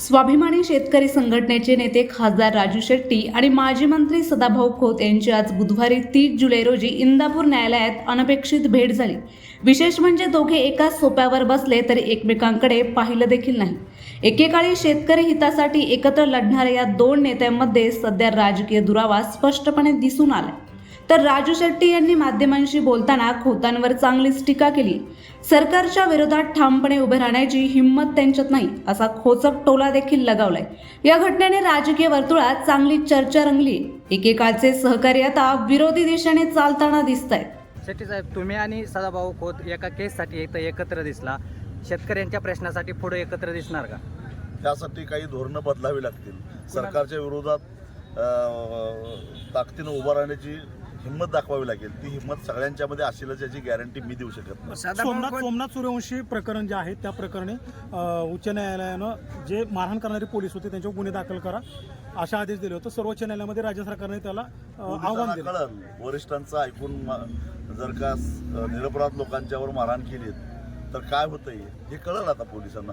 स्वाभिमानी शेतकरी संघटनेचे नेते खासदार राजू शेट्टी आणि माजी मंत्री सदाभाऊ खोत यांची आज बुधवारी तीस जुलै रोजी इंदापूर न्यायालयात अनपेक्षित भेट झाली. विशेष म्हणजे दोघे एकाच सोप्यावर बसले तरी एकमेकांकडे पाहिलं देखील नाही. एकेकाळी शेतकरी हितासाठी एकत्र लढणाऱ्या या दोन नेत्यांमध्ये सध्या राजकीय दुरावा स्पष्टपणे दिसून आलाय. तर राजू शेट्टी यांनी माध्यमांशी बोलताना खोतांवर चांगलीच टीका केली. सरकारच्या विरोधात ठामपणे उभे राहण्याची हिंमत त्यांच्यात नाही असा खोचक टोला देखील लगावलाय. या घटनेने राजकीय वर्तुळात चांगली चर्चा रंगली. एकेकाळचे सहकारी आता विरोधी दिशेने चालताना दिसत आहेत शेट्टी साहेब तुम्ही आणि सदाभाऊ खोत एका केससाठी इथं एकत्र दिसला. शेतकऱ्यांच्या प्रश्नासाठी पुढे एकत्र दिसणार का? त्यासाठी काही धोरणं बदलावी लागतील. सरकारच्या विरोधात ताकदीनं उभं राहण्याची हिंमत दाखवावी लागेल. ती हिंमत सगळ्यांच्यामध्ये असेलच याची गॅरंटी मी देऊ शकत नाही. सोमनाथ सोमनाथ सूर्यवंशी प्रकरण जे आहे त्या प्रकरणी उच्च न्यायालयानं जे मारहाण करणारे पोलीस होते त्यांच्यावर गुन्हे दाखल करा अशा आदेश दिले होते. सर्वोच्च न्यायालयामध्ये राज्य सरकारने त्याला आव्हान दिलं. कळलं. वरिष्ठांचं ऐकून जर का स- निरपराध लोकांच्यावर मारहाण केली तर काय होतंय हे कळलं आता पोलिसांना.